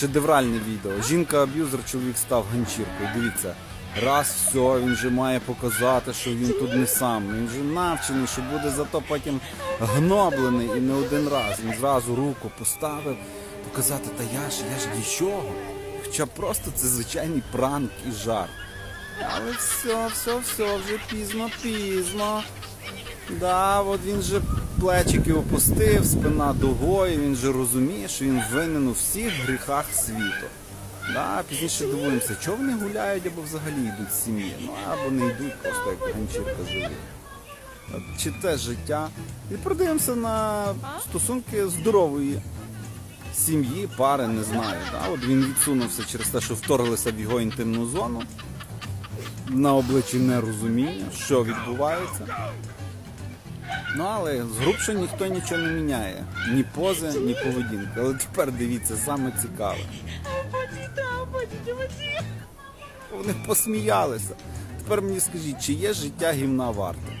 шедевральне відео. Жінка-аб'юзер, чоловік став ганчіркою. Дивіться, раз все, він вже має показати, що він тут не сам. Він вже навчений, що буде зато потім гноблений і не один раз. Він зразу руку поставив, показати, та я ж, я ж нічого. Хоча просто це звичайний пранк і жарт. Але все, все, все, вже пізно, пізно. Да, от він же плечики опустив, спина дугою, він же розуміє, що він винен у всіх гріхах світу. Да, пізніше дивуємося, чого вони гуляють або взагалі йдуть з сім'ї. Ну або не йдуть, просто як ганчірка живуть. Чи те життя. І продивимося на стосунки здорової сім'ї, пари, не знаю. Да? От він відсунувся через те, що вторглися в його інтимну зону. На обличчі нерозуміння, що відбувається. Ну, але з грубше ніхто нічого не міняє. Ні пози, ні поведінки. Але тепер дивіться, саме цікаве. Вони посміялися. Тепер мені скажіть, чи є життя гімна варте?